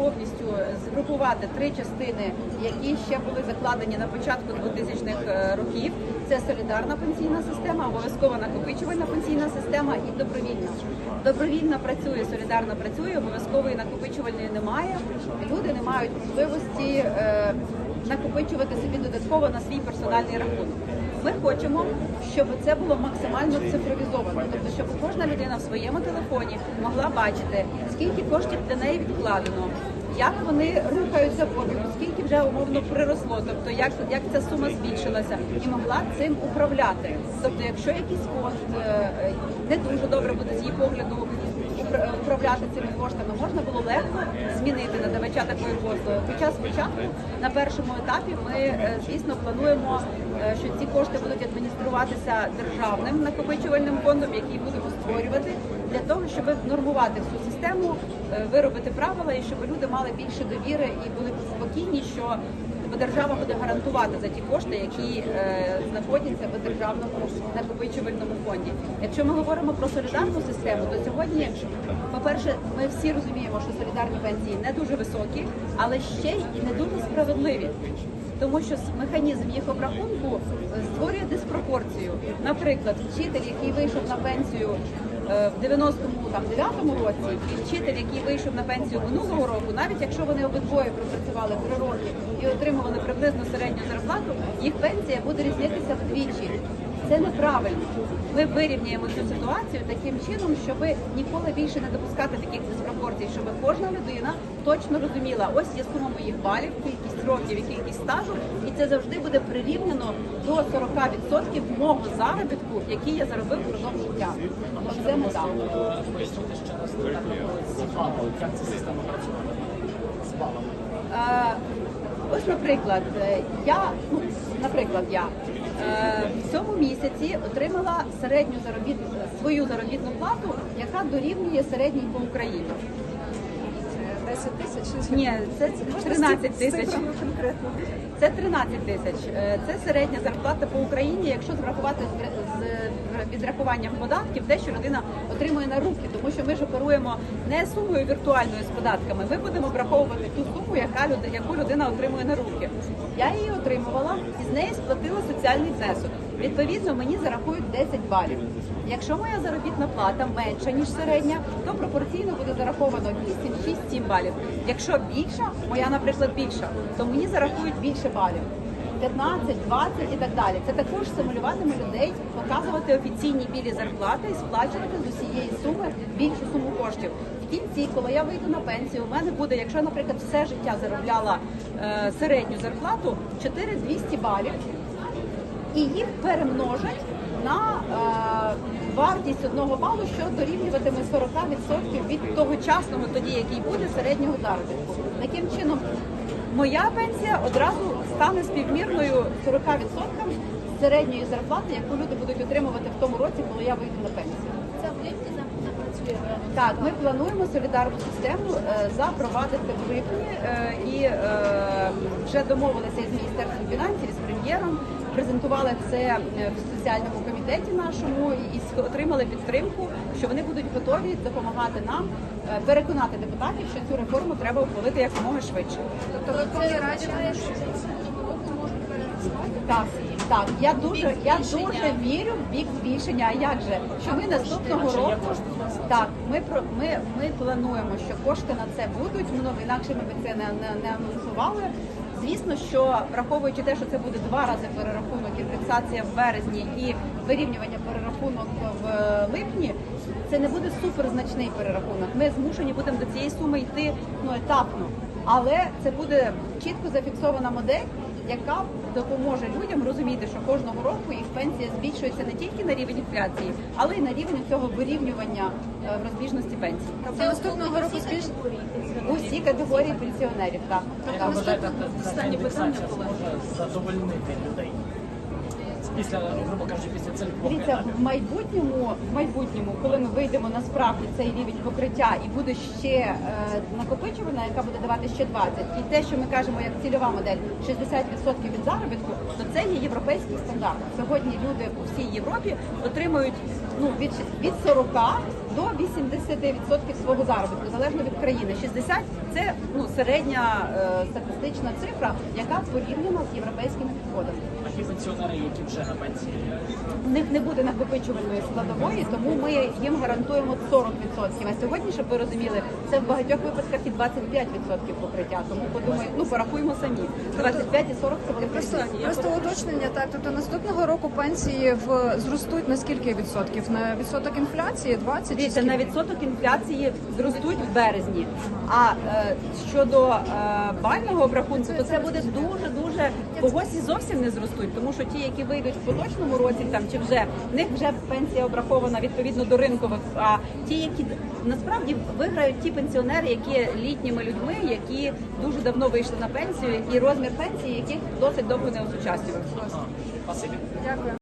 повністю згрупувати три частини, які ще були закладені на початку 2000-х років. Це солідарна пенсійна система, обов'язкова накопичувальна пенсійна система і добровільна. Добровільна працює, солідарна працює, обов'язкової накопичувальної немає. Люди не мають можливості е, накопичувати собі додатково на свій персональний рахунок. Ми хочемо, щоб це було максимально цифровізовано, тобто щоб кожна людина в своєму телефоні могла бачити, скільки коштів для неї відкладено, як вони рухаються в обігу, скільки вже умовно приросло, тобто як, як ця сума збільшилася, і могла цим управляти. Тобто, якщо якийсь кошт е, е, не дуже добре буде з її погляду управляти цими коштами, можна було легко змінити надавача такої послуги. Хоча спочатку на першому етапі ми, е, звісно, плануємо, е, що ці кошти будуть адмініструватися державним накопичувальним фондом, який будемо створювати для того, щоб нормувати всю систему, е, виробити правила і щоб люди мали більше довіри і були спокійні, що бо держава буде гарантувати за ті кошти, які е, знаходяться в державному накопичувальному фонді. Якщо ми говоримо про солідарну систему, то сьогодні, по-перше, ми всі розуміємо, що солідарні пенсії не дуже високі, але ще й не дуже справедливі. Тому що механізм їх обрахунку е, створює диспропорцію. Наприклад, вчитель, який вийшов на пенсію в 90-му там 9-му році, вчитель, який вийшов на пенсію минулого року, навіть якщо вони обидвоє пропрацювали три роки і отримували приблизно середню зарплату, їх пенсія буде різнитися вдвічі. Це неправильно. Ми вирівняємо цю ситуацію таким чином, щоб ніколи більше не допускати таких диспропорцій, щоб кожна людина точно розуміла, ось є сума моїх балів, кількість років і кількість стажу, і це завжди буде прирівняно до 40% мого заробітку, який я заробив впродовж життя. Оце мета. Пояснити раз як ця система працює з. Е, Ось, наприклад, е, я, ну, наприклад, я е, в цьому місяці отримала середню заробітну свою заробітну плату, яка дорівнює середній по Україні. 10 тисяч? Ні, це 13 тисяч. Це 13 тисяч. Е, Це середня зарплата по Україні, якщо зрахувати з відрахуванням податків, те, що людина отримує на руки, тому що ми ж оперуємо не сумою віртуальною з податками. Ми будемо враховувати ту суму, яка люд- яку людина отримує на руки. Я її отримувала і з неї сплатила соціальний внесок. Відповідно, мені зарахують 10 балів. Якщо моя заробітна плата менша ніж середня, то пропорційно буде зараховано 8, 6, 7 балів. Якщо більша, моя, наприклад, більша, то мені зарахують більше балів. 15, 20 і так далі. Це також стимулюватиме людей показувати офіційні білі зарплати і сплачувати з усієї суми більшу суму коштів. В кінці, коли я вийду на пенсію, у мене буде, якщо, наприклад, все життя заробляла е, середню зарплату 4200 балів, і їх перемножать на е, вартість одного балу, що дорівнюватиме 40% від тогочасного тоді, який буде середнього заробітку. Таким чином, моя пенсія одразу стане співмірною 40% середньої зарплати, яку люди будуть отримувати в тому році, коли я вийду на пенсію. Це в. Так, ми плануємо солідарну систему е, запровадити в липні е, і е, вже домовилися із міністерством фінансів, з прем'єром. Презентували це в соціальному комітеті нашому і отримали підтримку, що вони будуть готові допомагати нам переконати депутатів, що цю реформу треба ухвалити якомога швидше. Тобто Верховній Раді вони можуть перерахувати? Так, так, я дуже, я дуже вірю в бік збільшення. А як же? Що ми наступного року так, ми про ми, ми плануємо, що кошти на це будуть. Ну інакше ми б це не, не, не анонсували. Звісно, що враховуючи те, що це буде два рази перерахунок, індексація в березні і вирівнювання перерахунок в е, липні, це не буде суперзначний перерахунок. Ми змушені будемо до цієї суми йти ну етапно, але це буде чітко зафіксована модель яка допоможе людям розуміти, що кожного року їх пенсія збільшується не тільки на рівень інфляції, але й на рівень цього вирівнювання е, в розбіжності пенсій. Це наступного року збільшить? Усі категорії пенсіонерів, так. останні так. Останнє питання було. задовольнити людей? Після, грубо кажучи, після цих двох Дивіться, етапів. в майбутньому, в майбутньому, коли ми вийдемо на справді цей рівень покриття і буде ще е, накопичувана, яка буде давати ще 20, і те, що ми кажемо як цільова модель, 60% від заробітку, то це є європейський стандарт. Сьогодні люди у всій Європі отримують ну від від 40 до 80% свого заробітку, залежно від країни. 60 – це ну середня е, статистична цифра, яка порівняна з європейськими підходами. Такі пенсіонери, які вже. В них не буде накопичувальної складової, тому ми їм гарантуємо 40%. А сьогодні, щоб ви розуміли, це в багатьох випадках і 25% покриття. Тому подумайте, ну порахуємо самі. 25 і 40 це буде Просто, просто уточнення, так. Тобто наступного року пенсії в зростуть на скільки відсотків? На відсоток інфляції 20 чи Дивіться, скільки? на відсоток інфляції зростуть в березні. А е, щодо е, бального обрахунку, то це буде дуже дуже когось і зовсім не зростуть, тому що ті, які вийдуть в поточному році, там чи вже в них вже пенсія обрахована відповідно до ринкових. А ті, які насправді виграють ті пенсіонери, які є літніми людьми, які дуже давно вийшли на пенсію, і розмір пенсії, яких досить довго не осучаснювався. Дякую.